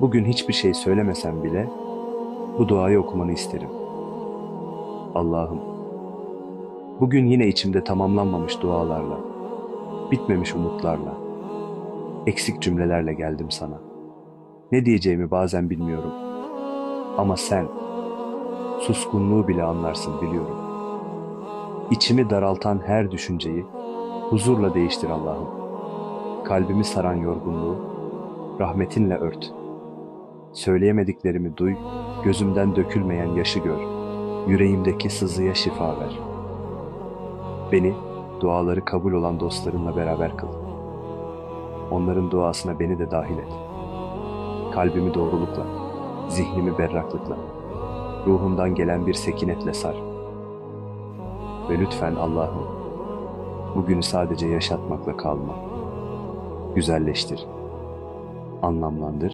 Bugün hiçbir şey söylemesem bile bu duayı okumanı isterim. Allah'ım, bugün yine içimde tamamlanmamış dualarla, bitmemiş umutlarla, eksik cümlelerle geldim sana. Ne diyeceğimi bazen bilmiyorum. Ama sen, suskunluğu bile anlarsın biliyorum. İçimi daraltan her düşünceyi huzurla değiştir Allah'ım. Kalbimi saran yorgunluğu rahmetinle ört. Söyleyemediklerimi duy, gözümden dökülmeyen yaşı gör. Yüreğimdeki sızıya şifa ver. Beni duaları kabul olan dostlarımla beraber kıl. Onların duasına beni de dahil et. Kalbimi doğrulukla, zihnimi berraklıkla, ruhumdan gelen bir sekinetle sar. Ve lütfen Allah'ım, bugünü sadece yaşatmakla kalma. Güzelleştir, anlamlandır